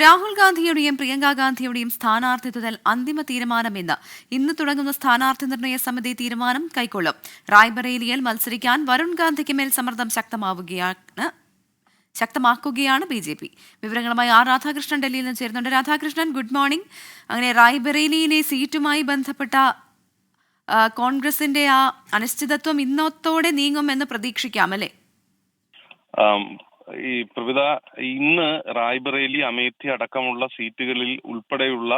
രാഹുൽ ഗാന്ധിയുടെയും പ്രിയങ്ക ഗാന്ധിയുടെയും സ്ഥാനാർത്ഥിത്വത്തിൽ അന്തിമ തീരുമാനമെന്ന് ഇന്ന് തുടങ്ങുന്ന സ്ഥാനാർത്ഥി നിർണയ സമിതി തീരുമാനം കൈക്കൊള്ളും. റായ്ബറേലിയിൽ മത്സരിക്കാൻ വരുൺ ഗാന്ധിക്ക് മേൽ സമ്മർദ്ദം ശക്തമാവുകയാണ് ശക്തമാക്കുകയാണ് ബി ജെ പി. വിവരങ്ങളുമായി ആർ രാധാകൃഷ്ണൻ ഡൽഹിയിൽ നിന്ന് ചേരുന്നുണ്ട്. Radhakrishnan good morning. അങ്ങനെ റായ്ബറേലിയിലെ സീറ്റുമായി ബന്ധപ്പെട്ട കോൺഗ്രസിന്റെ ആ അനിശ്ചിതത്വം ഇന്നത്തോടെ നീങ്ങുമെന്ന് പ്രതീക്ഷിക്കാം അല്ലേ? ഈ പ്രവിത ഇന്ന് റായ്ബറേലി അമേത്തി അടക്കമുള്ള സീറ്റുകളിൽ ഉൾപ്പെടെയുള്ള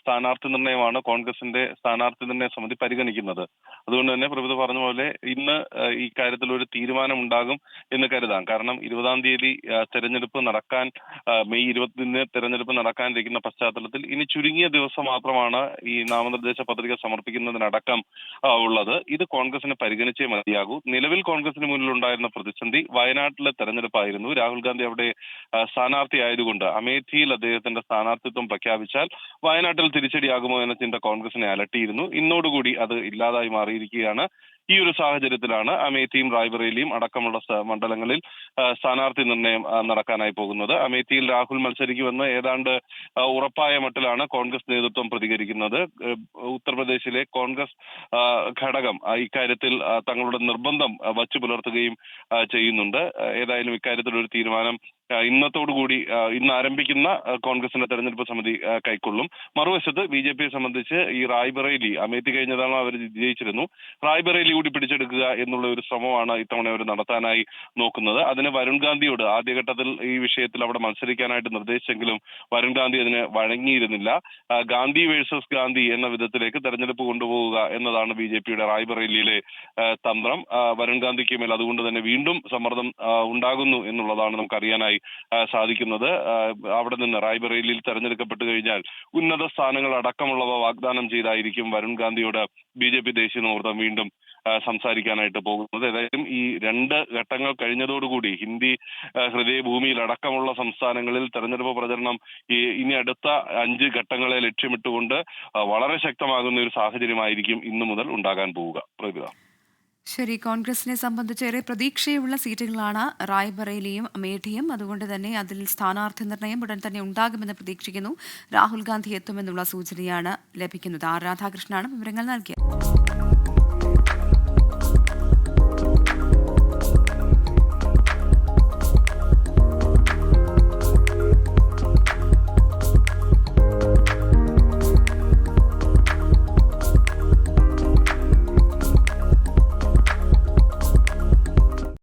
സ്ഥാനാർത്ഥി നിർണയമാണ് കോൺഗ്രസിന്റെ സ്ഥാനാർത്ഥി നിർണയ സമിതി പരിഗണിക്കുന്നത്. അതുകൊണ്ട് തന്നെ പ്രവിത പറഞ്ഞ പോലെ ഇന്ന് ഈ കാര്യത്തിൽ ഒരു തീരുമാനമുണ്ടാകും എന്ന് കരുതാം. കാരണം ഇരുപതാം തീയതി തെരഞ്ഞെടുപ്പ് നടക്കാൻ മെയ് ഇരുപത്തിന് തെരഞ്ഞെടുപ്പ് നടക്കാനിരിക്കുന്ന പശ്ചാത്തലത്തിൽ ഇനി ചുരുങ്ങിയ ദിവസം മാത്രമാണ് ഈ നാമനിർദ്ദേശ പത്രിക സമർപ്പിക്കുന്നതിനടക്കം ഉള്ളത്. ഇത് കോൺഗ്രസിനെ പരിഗണിച്ചേ മതിയാകൂ. നിലവിൽ കോൺഗ്രസിന് മുന്നിൽ ഉണ്ടായിരുന്ന പ്രതിസന്ധി വയനാട്ടിലെ തെരഞ്ഞെടുപ്പായിരുന്നു രാഹുൽ ഗാന്ധി അവിടെ സ്ഥാനാർത്ഥി ആയതുകൊണ്ട് അമേഠിയിൽ അദ്ദേഹത്തിന്റെ സ്ഥാനാർത്ഥിത്വം പ്രഖ്യാപിച്ചാൽ വയനാട്ടിൽ തിരിച്ചടിയാകുമോ എന്ന ചിന്ത കോൺഗ്രസിനെ അലട്ടിയിരുന്നു. ഇന്നോടുകൂടി അത് ഇല്ലാതായി മാറിയിരിക്കുകയാണ്. ഈ ഒരു സാഹചര്യത്തിലാണ് അമേത്തിയും റായ്ബറേലിയും അടക്കമുള്ള മണ്ഡലങ്ങളിൽ സ്ഥാനാർത്ഥി നിർണയം നടക്കാനായി പോകുന്നത്. അമേത്തിയിൽ രാഹുൽ മത്സരിക്കുമെന്ന് ഏതാണ്ട് ഉറപ്പായ മട്ടിലാണ് കോൺഗ്രസ് നേതൃത്വം പ്രതികരിക്കുന്നത്. ഉത്തർപ്രദേശിലെ കോൺഗ്രസ് ഘടകം ഇക്കാര്യത്തിൽ തങ്ങളുടെ നിർബന്ധം വച്ചു പുലർത്തുകയും ചെയ്യുന്നുണ്ട്. ഏതായാലും ഇക്കാര്യത്തിൽ ഒരു തീരുമാനം ഇന്നത്തോടുകൂടി ഇന്ന് ആരംഭിക്കുന്ന കോൺഗ്രസിന്റെ തെരഞ്ഞെടുപ്പ് സമിതി കൈക്കൊള്ളും. മറുവശത്ത് ബി ജെ പിയെ സംബന്ധിച്ച് ഈ റായ്ബറേലി അമേത്തി കഴിഞ്ഞ അവർ വിജയിച്ചിരുന്നു റായ്ബറേലി കൂടി പിടിച്ചെടുക്കുക എന്നുള്ള ഒരു ശ്രമമാണ് ഇത്തവണ അവർ നടത്താനായി നോക്കുന്നത്. അതിന് വരുൺ ഗാന്ധിയോട് ആദ്യഘട്ടത്തിൽ ഈ വിഷയത്തിൽ അവിടെ മത്സരിക്കാനായിട്ട് നിർദ്ദേശിച്ചെങ്കിലും വരുൺ ഗാന്ധി അതിന് വഴങ്ങിയിരുന്നില്ല. ഗാന്ധി വേഴ്സസ് ഗാന്ധി എന്ന വിധത്തിലേക്ക് തെരഞ്ഞെടുപ്പ് കൊണ്ടുപോവുക എന്നതാണ് ബി ജെ പിയുടെ റായ്ബറേലിയിലെ തന്ത്രം വരുൺ ഗാന്ധിക്ക് മേൽ അതുകൊണ്ട് തന്നെ വീണ്ടും സമ്മർദ്ദം ഉണ്ടാകുന്നു എന്നുള്ളതാണ് നമുക്ക് അറിയാനായി സാധിക്കുന്നത്. അവിടെ നിന്ന് റായ്ബറേലിയിൽ തെരഞ്ഞെടുക്കപ്പെട്ടു കഴിഞ്ഞാൽ ഉന്നത സ്ഥാനങ്ങൾ അടക്കമുള്ളവ വാഗ്ദാനം ചെയ്തായിരിക്കും വരുൺ ഗാന്ധിയോട് ബി ജെ പി ദേശീയ നേതൃത്വം വീണ്ടും സംസാരിക്കാനായിട്ട് പോകുന്നത്. ഏതായാലും ഈ രണ്ട് ഘട്ടങ്ങൾ കഴിഞ്ഞതോടുകൂടി ഹിന്ദി ഹൃദയഭൂമിയിൽ അടക്കമുള്ള സംസ്ഥാനങ്ങളിൽ തെരഞ്ഞെടുപ്പ് പ്രചരണം ഈ ഇനി അടുത്ത അഞ്ച് ഘട്ടങ്ങളെ ലക്ഷ്യമിട്ടുകൊണ്ട് വളരെ ശക്തമാകുന്ന ഒരു സാഹചര്യമായിരിക്കും ഇന്നു മുതൽ ഉണ്ടാകാൻ പോവുക. പ്രതിഭ ശരി കോൺഗ്രസിനെ സംബന്ധിച്ച് ഏറെ പ്രതീക്ഷയുള്ള സീറ്റുകളാണ് റായ്ബറേലിയും അമേഠിയും അതുകൊണ്ട് തന്നെ അതിൽ സ്ഥാനാർത്ഥി നിർണയം ഉടൻ തന്നെ ഉണ്ടാകുമെന്ന് പ്രതീക്ഷിക്കുന്നു. രാഹുൽ ഗാന്ധി എത്തുമെന്നുള്ള സൂചനയാണ് ലഭിക്കുന്നത്. ആർ രാധാകൃഷ്ണനാണ് വിവരങ്ങൾ നൽകിയത്.